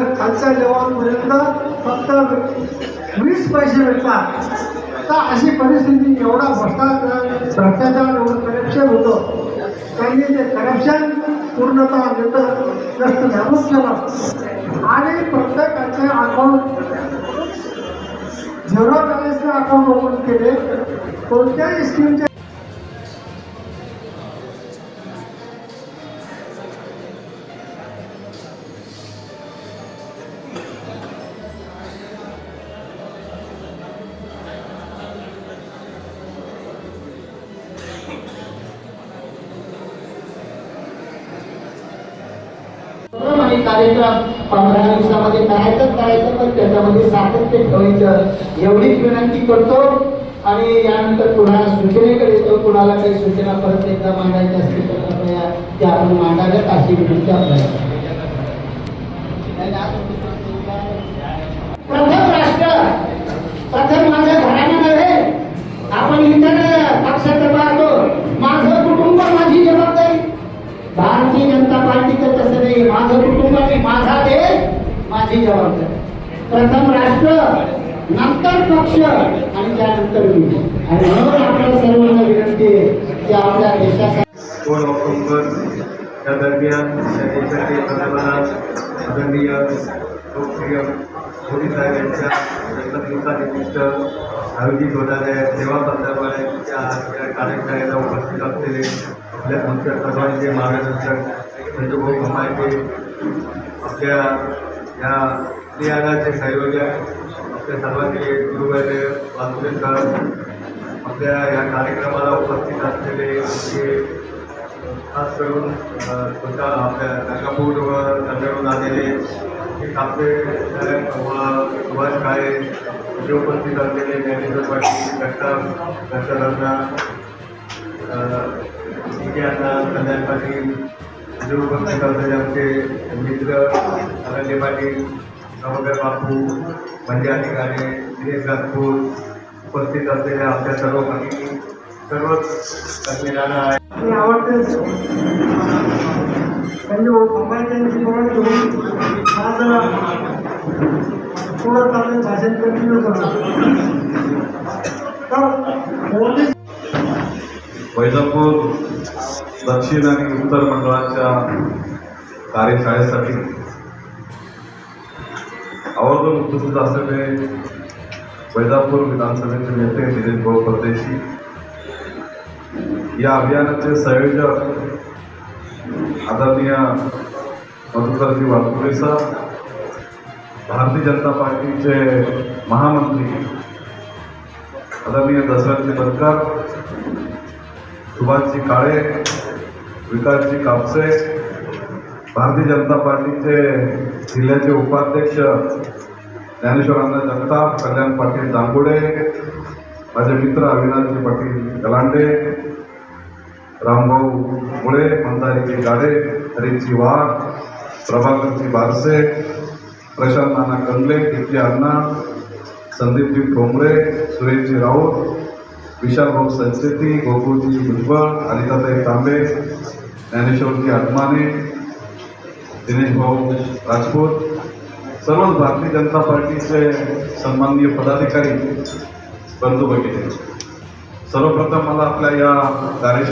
तर खालच्या लेवलपर्यंत फक्त वीस पैसे भेटतात. तर अशी परिस्थिती एवढा भ्रष्टाचार भ्रष्टाचार एवढं करप्शन होतं. त्यांनी ते करप्शन पूर्णतः नेतं नष्ट नाबूद केलं आणि प्रत्येकाचे अकाउंट झिरो बॅलन्सचे अकाउंट ओपन केले कोणत्याही स्कीमचे कार्यक्रम कार्यक्रम पंधरा दिवसामध्ये करायचं करायचं पण त्याच्यामध्ये सातत्य ठेवायचं. एवढीच विनंती करतो. आणि यानंतर पुन्हा सूचनेकडे येतो कुणाला काही सूचना परत एकदा मांडायच्या असतील तर कृपया त्या आपण मांडाव्यात अशी विनंती आपल्याला प्रथम राष्ट्र प्रथम माझं घराणं नव्हे आपण इतर पक्षाचं पाहतो माझं कुटुंब माझी जबाबदारी भारतीय जनता पार्टीचं तसं नाही माझं कुटुंब आणि माझा देश माझी जबाबदारी. प्रथम राष्ट्र नंतर पक्ष आणि त्यानंतर मी. आणि म्हणून आपल्या सर्वांना विनंती आहे की आपल्या देशासाठी सोळ ऑक्टोबर या दरम्यान या देशाचे पंतप्रधान आदरणीय लोकप्रिय मोदी साहेब यांच्या जन्मदिवसानिमित्त आयोजित होणाऱ्या सेवा पंधरवाड्याच्या या कार्यक्रमाला उपस्थित असलेले आपल्या आमच्या सर्वांचे मार्गदर्शक चंद्रभाऊ कमायचे आपल्या ह्या स्त्रियागाचे संयोजक आपल्या सर्वांचे गुरुवारे वासुदेकर आपल्या या कार्यक्रमाला उपस्थित असलेले आमचे खास करून स्वतः आपल्या गंगापूरवर गंगावरून आलेले एक आपले सुभाष काळे जे उपस्थित असलेले ज्ञानेश्वर पाटील जगताप दत्तदादा अण्णा कल्याण पाटील जे उपस्थित असलेले आमचे मित्र अनंते पाटील नवकर बापू म्हणजे ठिकाणी दिनेश राजपूर उपस्थित असलेल्या आमच्या सर्व भगिनी सर्वच कन्यादान आहे मी आवडते त्यांनी कमायच्यांची बघा घेऊन मला थोडं चालेल भाषण कंटिन्यू तर मोदी वैजापूर दक्षिण आणि उत्तर मंडळाच्या कार्यशाळेसाठी. आवर्जून उपस्थित असलेले वैजापूर विधानसभेचे नेते निलेश भाऊ परदेशी या अभियानाचे संयोजक आदरणीय मधुकरजी वाघपुरे सर भारतीय जनता पार्टीचे महामंत्री आदरणीय दशरथजी बनकर सुभाषजी काळे विकासजी कापसे भारतीय जनता पार्टीचे जिल्ह्याचे उपाध्यक्ष ज्ञानेश्वरांना जगताप कल्याण पाटील दांगुडे माझे मित्र अविनाशजी पाटील गलांडे रामभाऊ मुळे मंदारीजी गाडे हरीजी वाघ प्रभाकरजी बारसे प्रशांत नाना कंगले कीर्ती अण्णा संदीपजी ठोंबरे सुरेशजी राऊत विशाल भाऊ संचेती गोकुळजी भुजबळ अनिताताई तांबे ज्ञानेश्वरजी आत्माने दिनेश भाऊ राजपूत सर्वच भारतीय जनता पार्टीचे सन्माननीय पदाधिकारी बंधू भगिनी. सर्वप्रथम मला आपल्या या कार्य